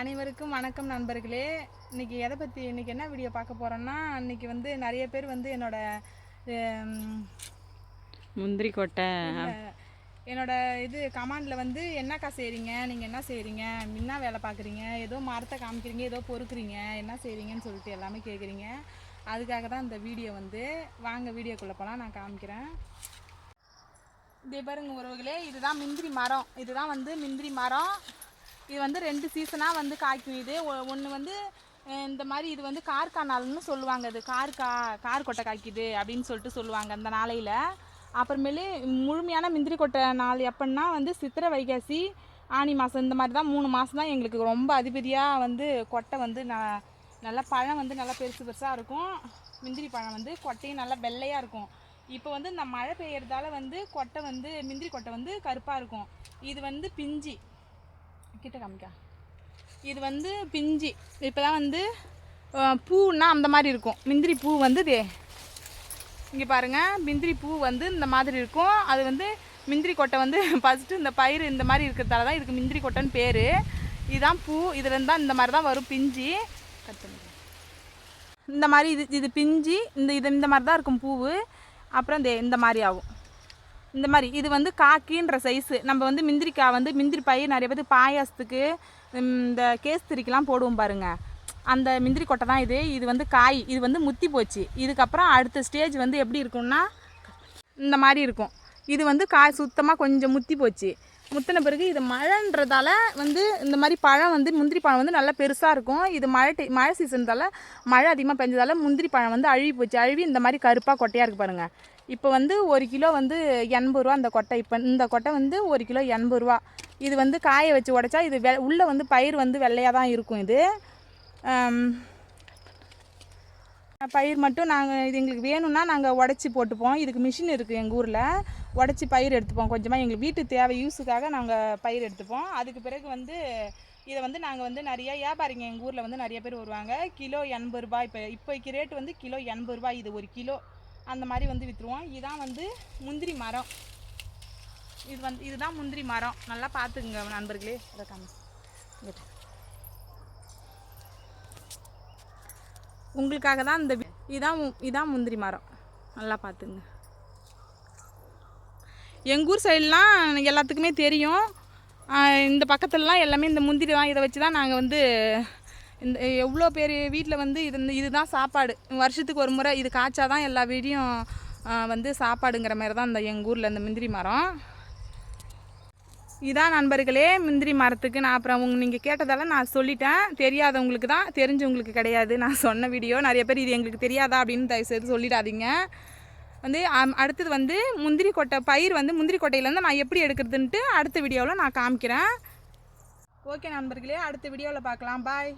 அனைவருக்கும் வணக்கம் நண்பர்களே. இன்னைக்கு எதை பற்றி இன்னைக்கு என்ன வீடியோ பார்க்க போகிறோன்னா இன்னைக்கு வந்து நிறைய பேர் வந்து என்னோட முந்திரி கொட்டை என்னோட இது கமாண்டில் வந்து என்னக்கா செய்கிறீங்க நீங்கள் என்ன செய்கிறீங்க என்ன வேலை பார்க்குறீங்க. ஏதோ மரத்தை காமிக்கிறீங்க ஏதோ பொறுக்குறீங்க. என்ன செய்கிறீங்கன்னு சொல்லிட்டு எல்லாமே கேட்குறீங்க அதுக்காக தான் இந்த வீடியோ வந்து. வாங்க வீடியோக்குள்ளே போகலாம் நான் காமிக்கிறேன். இதே பாருங்க உறவுகளே இதுதான் மிந்திரி மரம். இதுதான் வந்து மிந்திரி மரம். இது வந்து ரெண்டு சீசனாக வந்து காய்க்கும். இது ஒன்று வந்து இந்த மாதிரி இது வந்து கார்கா நாள்னு சொல்லுவாங்க இது. கார்கா கார் கொட்டை காய்க்குது அப்படின்னு சொல்லிட்டு சொல்லுவாங்க அந்த நாளையில். அப்புறமேலு முழுமையான முந்திரி கொட்டை நாள் எப்படின்னா வந்து சித்திரை வைகாசி ஆனி மாதம் இந்த மாதிரி தான் மூணு மாதம் தான் எங்களுக்கு ரொம்ப அதிபதியாக வந்து கொட்டை வந்து ந நல்லா பழம் வந்து நல்லா பெருசு பெருசாக இருக்கும். முந்திரி பழம் வந்து கொட்டையும் நல்லா வெள்ளையாக இருக்கும். இப்போ வந்து இந்த மழை பெய்யறதால வந்து கொட்டை வந்து முந்திரி கொட்டை வந்து கருப்பாக இருக்கும். இது வந்து பிஞ்சி. கிட்ட காமிக்கா. இது வந்து பிஞ்சி. இப்போ தான் வந்து பூன்னா அந்த மாதிரி இருக்கும். முந்திரி பூ வந்து இது இங்கே பாருங்கள் மிந்திரி பூ வந்து இந்த மாதிரி இருக்கும். அது வந்து முந்திரி கொட்டை வந்து ஃபஸ்ட்டு இந்த பயிர் இந்த மாதிரி இருக்கிறதால தான் இதுக்கு முந்திரி கொட்டைன்னு பேர். இதுதான் பூ. இதுலேருந்து தான் இந்த மாதிரி தான் வரும் பிஞ்சு. கட் இந்த மாதிரி இது இது பிஞ்சு இந்த இது இந்த மாதிரி தான் இருக்கும் பூவு. அப்புறம் இந்த இந்த மாதிரி ஆகும். இந்த மாதிரி இது வந்து காக்கின்ற சைஸு நம்ம வந்து முந்திரிக்காய் வந்து முந்திரி பயிர் நிறைய பேர் பாயாசத்துக்கு இந்த கேஸ்திரிக்கெலாம் போடுவோம் பாருங்க. அந்த முந்திரி கொட்டை தான் இது. இது வந்து காய். இது வந்து முத்தி போச்சு. இதுக்கப்புறம் அடுத்த ஸ்டேஜ் வந்து எப்படி இருக்கும்னா இந்த மாதிரி இருக்கும். இது வந்து காய் சுத்தமாக கொஞ்சம் முத்தி போச்சு. முத்தின பிறகு இது மழைன்றதால வந்து இந்த மாதிரி பழம் வந்து முந்திரி பழம் வந்து நல்லா பெருசாக இருக்கும். இது மழை டை- மழை சீசன்றதால மழை அதிகமாக பெஞ்சதால முந்திரி பழம் வந்து அழுகி போச்சு. அழுவி இந்த மாதிரி கருப்பாக கொட்டையாக இருக்கு பாருங்கள் இப்போ வந்து ஒரு கிலோ வந்து எண்பது ரூபா அந்த கொட்டை. இப்போ இந்த கொட்டை வந்து ஒரு கிலோ எண்பது ரூபா. இது வந்து காய வச்சு உடைச்சா இது வெ உள்ளே வந்து பயிர் வந்து வெள்ளையாக தான் இருக்கும் இது. பயிர் மட்டும் நாங்கள் இது எங்களுக்கு வேணும்னா நாங்கள் உடச்சி போட்டுப்போம். இதுக்கு மிஷின் இருக்குது எங்கள் ஊரில். உடச்சி பயிர் எடுத்துப்போம். கொஞ்சமாக எங்களுக்கு வீட்டு தேவை யூஸுக்காக நாங்கள் பயிர் எடுத்துப்போம். அதுக்கு பிறகு வந்து இதை வந்து நாங்கள் வந்து நிறைய வியாபாரிங்க எங்கள் ஊரில் வந்து நிறைய பேர் வருவாங்க. கிலோ எண்பது ரூபாய் இப்போ இப்போக்கு ரேட் வந்து கிலோ எண்பது ரூபாய் இது ஒரு கிலோ. அந்த மாதிரி வந்து விற்றுருவோம் இதுதான் வந்து முந்திரி மரம். இது வந்து இதுதான் முந்திரி மரம். நல்லா பார்த்துக்குங்க நண்பர்களே. அதை காமி உங்களுக்காக தான் இந்த வி- இதான் இதான் முந்திரி மரம். நல்லா பார்த்துங்க. எங்கள் ஊர் சைட்லாம் எல்லாத்துக்குமே தெரியும். இந்த பக்கத்துலலாம் எல்லாமே இந்த முந்திரி தான். இதை வச்சு தான் நாங்கள் வந்து இந்த எவ்வளோ பேர் வீட்டில் வந்து இது இதுதான் சாப்பாடு. வருஷத்துக்கு ஒரு முறை இது காய்ச்சா தான் எல்லா வீடியும் வந்து சாப்பாடுங்கிற மாதிரி தான் இந்த எங்கள் ஊரில் இந்த முந்திரி மரம். இதான் நண்பர்களே முந்திரி மரத்துக்கு நான் அப்புறம் உங்க நீங்கள் கேட்டதால நான் சொல்லிட்டேன். தெரியாதவங்களுக்கு தான் தெரிஞ்சவங்களுக்கு கிடையாது. நான் சொன்ன வீடியோ நிறைய பேர் இது எங்களுக்கு தெரியாதா அப்படின்னு தயவுசெய்து சொல்லிடாதீங்க. வந்து அம்- அடுத்தது வந்து முந்திரி கொட்டை பயிர் வந்து முந்திரி கொட்டையிலேருந்து நான் எப்படி எடுக்கிறதுன்ட்டு அடுத்த வீடியோவில் நான் காமிக்கிறேன். ஓகே நண்பர்களே அடுத்த வீடியோவில் பார்க்கலாம். பாய்.